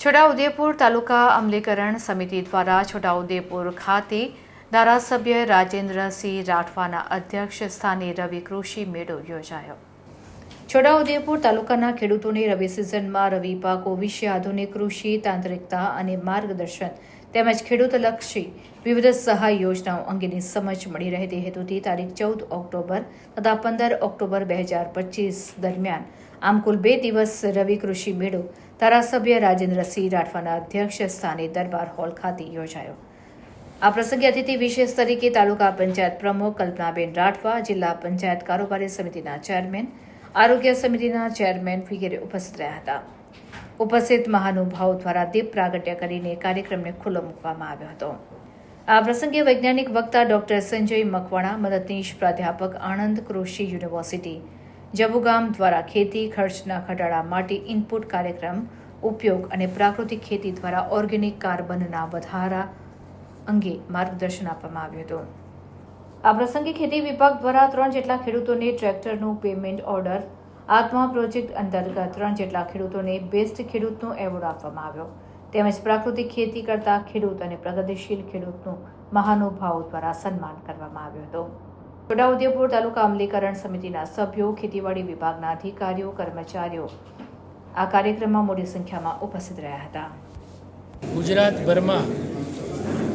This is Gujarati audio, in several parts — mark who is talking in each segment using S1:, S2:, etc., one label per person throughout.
S1: છોટાઉદેપુર તાલુકા અમલીકરણ સમિતિ દ્વારા છોટાઉદેપુર ખાતે ધારાસભ્ય રાજેન્દ્રસિંહ રાઠવાના અધ્યક્ષ સ્થાને રવિ કૃષિ મેળો યોજાયો. છોટાઉદેપુર તાલુકાના ખેડૂતોને રવિ સિઝનમાં રવિ પાકો વિશે આધુનિક કૃષિ, તાંત્રિકતા અને માર્ગદર્શન તેમજ ખેડૂતલક્ષી વિવિધ સહાય યોજનાઓ અંગેની સમજ મળી રહે તે હેતુથી તારીખ ચૌદ ઓક્ટોબર તથા પંદર ઓક્ટોબર બે હજાર પચીસ દરમિયાન આમ કુલ બે દિવસ રવિ કૃષિ મેળો ધારાસભ્ય રાજેન્દ્રસિંહ રાઠવાના અધ્યક્ષ સ્થાને દરબાર હોલ ખાતે યોજાયો. આ પ્રસંગે અતિથિ વિશેષ તરીકે તાલુકા પંચાયત પ્રમુખ કલ્પનાબેન રાઠવા, જિલ્લા પંચાયત કારોબારી સમિતિના ચેરમેન, આરોગ્ય સમિતિના ચેરમેન વગેરે ઉપસ્થિત રહ્યા હતા. ઉપસ્થિત મહાનુભાવો દ્વારા દીપ પ્રાગટ્ય કરીને કાર્યક્રમને ખુલ્લો મૂકવામાં આવ્યો હતો. આ પ્રસંગે વૈજ્ઞાનિક વક્તા ડોક્ટર સંજય મકવાણા, મદદનીશ પ્રાધ્યાપક આણંદ કૃષિ યુનિવર્સિટી, જબુગામ દ્વારા ખેતી ખર્ચના ઘટાડા માટે ઇનપુટ કાર્યક્રમ, ઉપયોગ અને પ્રાકૃતિક ખેતી દ્વારા ઓર્ગેનિક કાર્બનના વધારા અંગે માર્ગદર્શન આપવામાં આવ્યું હતું. આ પ્રસંગે ખેતી વિભાગ દ્વારા ત્રણ જેટલા ખેડૂતોને ટ્રેક્ટરનું પેમેન્ટ ઓર્ડર આત્મા પ્રોજેક્ટ અંતર્ગત ત્રણ જેટલા ખેડૂતોને બેસ્ટ ખેડૂતનો એવોર્ડ આપવામાં આવ્યો. તેમજ પ્રાકૃતિક ખેતી કરતા ખેડૂત અને પ્રગતિશીલ ખેડૂતનું મહાનુભાવો દ્વારા સન્માન કરવામાં આવ્યું હતું. છોટાઉદેપુર તાલુકા અમલીકરણ સમિતિના સભ્યો, ખેતીવાડી વિભાગના અધિકારીઓ, કર્મચારીઓ આ કાર્યક્રમમાં મોટી સંખ્યામાં ઉપસ્થિત રહ્યા હતા.
S2: ગુજરાતભરમાં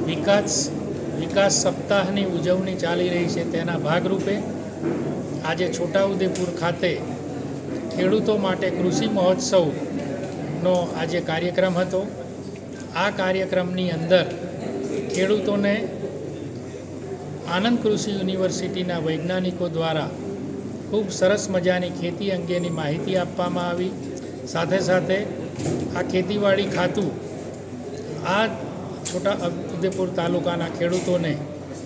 S2: વિકાસ વિકાસ સપ્તાહની ઉજવણી ચાલી રહી છે. તેના ભાગરૂપે આજે છોટાઉદેપુર ખાતે ખેડૂતો માટે કૃષિ મહોત્સવનો આજે કાર્યક્રમ હતો. આ કાર્યક્રમની અંદર ખેડૂતોને આનંદ કૃષિ યુનિવર્સિટીના વૈજ્ઞાનિકો દ્વારા ખૂબ સરસ મજાની ખેતી અંગેની માહિતી આપવામાં આવી. સાથે સાથે આ ખેતીવાડી ખાતું આ છોટા ઉદેપુર તાલુકાના ખેડૂતોને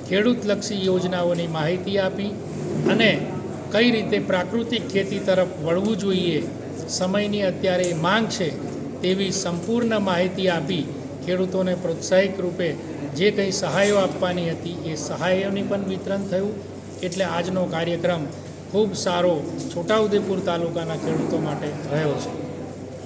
S2: ખેડૂતલક્ષી યોજનાઓની માહિતી આપી અને કઈ રીતે પ્રાકૃતિક ખેતી તરફ વળવું જોઈએ, સમયની અત્યારે માંગ છે તેવી સંપૂર્ણ માહિતી આપી ખેડૂતોને પ્રોત્સાહિક રૂપે જે કંઈ સહાયો આપવાની હતી એ સહાયોની પણ વિતરણ થયું. એટલે આજનો કાર્યક્રમ ખૂબ સારો છોટાઉદેપુર તાલુકાના ખેડૂતો માટે રહ્યો છે.